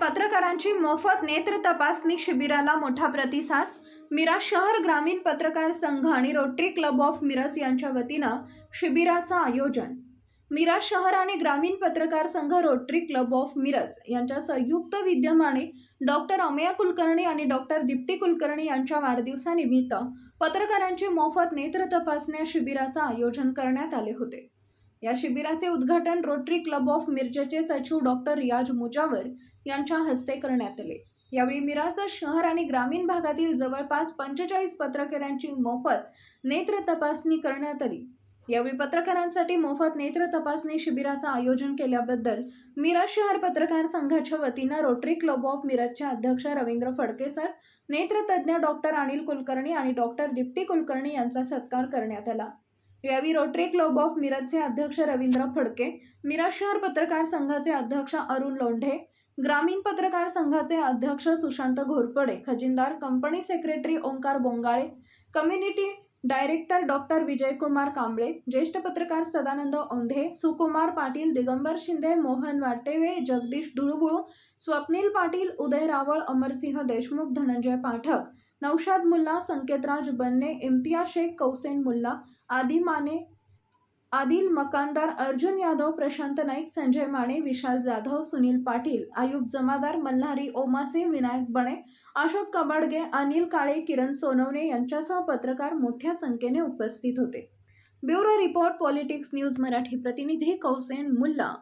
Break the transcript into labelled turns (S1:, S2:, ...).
S1: पत्रकारांची मोफत नेत्र तपासणी शिबिराला मोठा प्रतिसाद. मिराज शहर ग्रामीण पत्रकार संघ आणि रोटरी क्लब ऑफ मिरज यांच्या वतीनं शिबिराचं आयोजन. मिराज शहर आणि ग्रामीण पत्रकार संघ रोटरी क्लब ऑफ मिरज यांच्या संयुक्त विद्यमाने डॉक्टर अमेया कुलकर्णी आणि डॉक्टर दीप्ती कुलकर्णी यांच्या वाढदिवसानिमित्त पत्रकारांची मोफत नेत्र तपासण्या शिबिराचं आयोजन करण्यात आले होते. या शिबिराचे उद्घाटन रोटरी क्लब ऑफ मिरजेचे सचिव डॉक्टर रियाज मुजावर यांच्या हस्ते करण्यात आले. यावेळी मिराज शहर आणि ग्रामीण भागातील जवळपास पंचेचाळीस पत्रकारांची मोफत नेत्र तपासणी करण्यात आली. यावेळी पत्रकारांसाठी मोफत नेत्र तपासणी शिबिराचं आयोजन केल्याबद्दल मिरज शहर पत्रकार संघाच्या वतीनं रोटरी क्लब ऑफ मिरजचे अध्यक्ष रवींद्र फडके सर नेत्रतज्ञ डॉक्टर अनिल कुलकर्णी आणि डॉक्टर दीप्ती कुलकर्णी यांचा सत्कार करण्यात आला. यावेळी रोटरी क्लब ऑफ मिरजचे अध्यक्ष रवींद्र फडके मिरज शहर पत्रकार संघाचे अध्यक्ष अरुण लोंढे ग्रामीण पत्रकार संघाचे अध्यक्ष Sushant Ghorpade खजिनदार company secretary Omkar Bongale community director doctor Vijaykumar Kamble ज्येष्ठ पत्रकार सदानंद औंधे सुकुमार पाटील दिगंबर शिंदे मोहन वाटेवे जगदीश धुळुबुळू स्वप्नील पाटील उदय रावळ अमरसिंह देशमुख धनंजय पाठक नौशाद मुल्ला संकेतराज बन्ने इम्तियाज शेख कौसेन मुल्ला आदी माने आदिल मकानदार अर्जुन यादव प्रशांत नाईक संजय माने विशाल जाधव सुनील पाटील आयुब जमादार मल्हारी ओमासे विनायक बणे अशोक कबाडगे अनिल काळे किरण सोनवणे यांच्यासह पत्रकार मोठ्या संख्येने उपस्थित होते. Bureau report politics news Marathi प्रतिनिधी कौसेन मुल्ला.